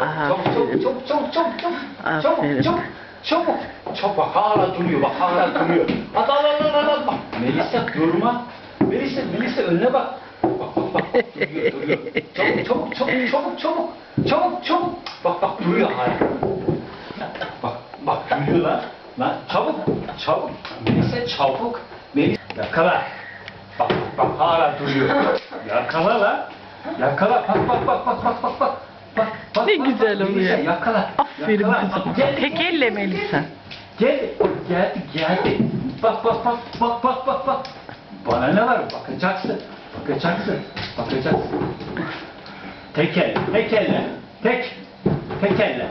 Çabuk çabuk çabuk çabuk çabuk çabuk. Aferin. Çabuk çabuk çabuk. Çabuk bak hala duruyor bak hala duruyor. Hadi al al al al bak. Melisa durma. Melisa Melisa önüne bak. Bak bak bak duruyor duruyor. Çabuk çabuk çabuk çabuk çabuk. Çabuk çabuk. Bak bak duruyor hala. Bak bak duruyor lan. Lan çabuk çabuk. Melisa çabuk. Melisa yakala. Bak bak bak hala duruyor. Yakala lan. Yakala bak bak bak bak bak bak bak. Ne güzel oluyor. Yakala. Aferin yakala. kızım. Tek elle Melisa. Gel. Geldi geldi. Bak bak bak bak bak bak bak. Bana ne var? Bakacaksın. Bakacaksın. Bakacaksın. Tek elle. Tek elle. Tek. Tek elle.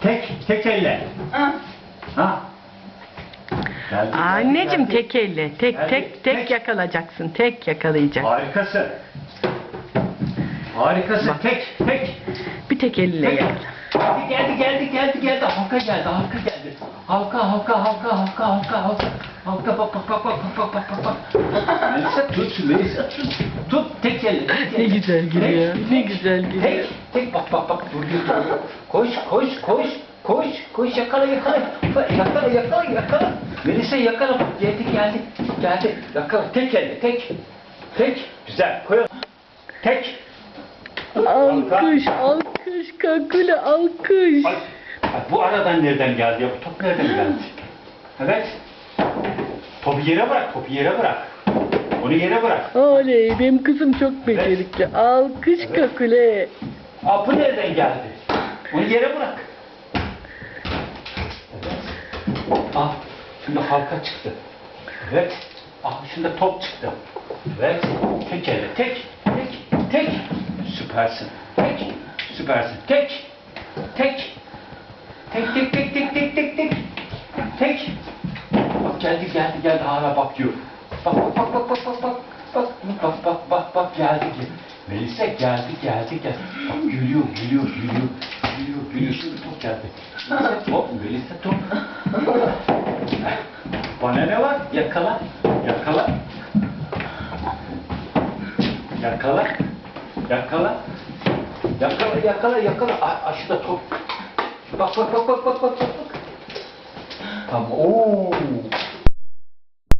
Tek. Tek elle. Ha. Geldi, Anneciğim geldi. tek elle. Tek Geldi. tek tek Tek. yakalayacaksın. Tek yakalayacaksın. Harikasın. Harikasın. Bak. Tek, tek. Bir tek elle tek. geldi. Geldi, geldi, geldi, geldi, geldi. Halka geldi, halka geldi. Halka, halka, halka, halka, halka, halka. Halka bak, bak, bak, bak, bak, bak, bak, bak. Melisa tut, Melisa tut. Tut, tek elle. Tek, ne güzel giriyor, tek, ne güzel giriyor. Tek, tek, bak, bak, bak. Dur, dur, dur. Koş, koş, koş. Koş, koş, yakala, yakala. Yakala, yakala, yakala. Melisa yakala, bak, geldi, geldi. Geldi, yakala, tek elle, tek. Tek, güzel, koyalım. Tek. Alkış, alkış, kakule alkış. Ay, ay, bu aradan nereden geldi ya? Bu top nereden geldi? Evet. Topu yere bırak, topu yere bırak. Onu yere bırak. Oley, benim kızım çok becerikli. Alkış kakule. Aa, bu nereden geldi? Onu yere bırak. Evet. Ah, şimdi halka çıktı. Evet. Ah, şimdi top çıktı. Evet. Tek elle, tek. Süpersin. Tek, süpersin. Tek, tek. Tek, tek, tek, tek, tek, tek, tek. Tek. Bak geldi, geldi, geldi. Hala bakıyor. Bak, bak, bak, bak, bak, bak, bak. Bak, bak, bak, bak, bak, geldi ki. Melisa geldi, geldi, geldi. Bak gülüyor, gülüyor, gülüyor. Gülüyor, gülüyor. Şimdi top geldi. Melisa top, Melisa top. Bana ne var? Yakala, yakala. Yakala, yakala. Yakala, yakala, yakala. Aa, aşıda top. Bak, bak, bak, bak, bak, bak, bak. bak. Tamam. Oo.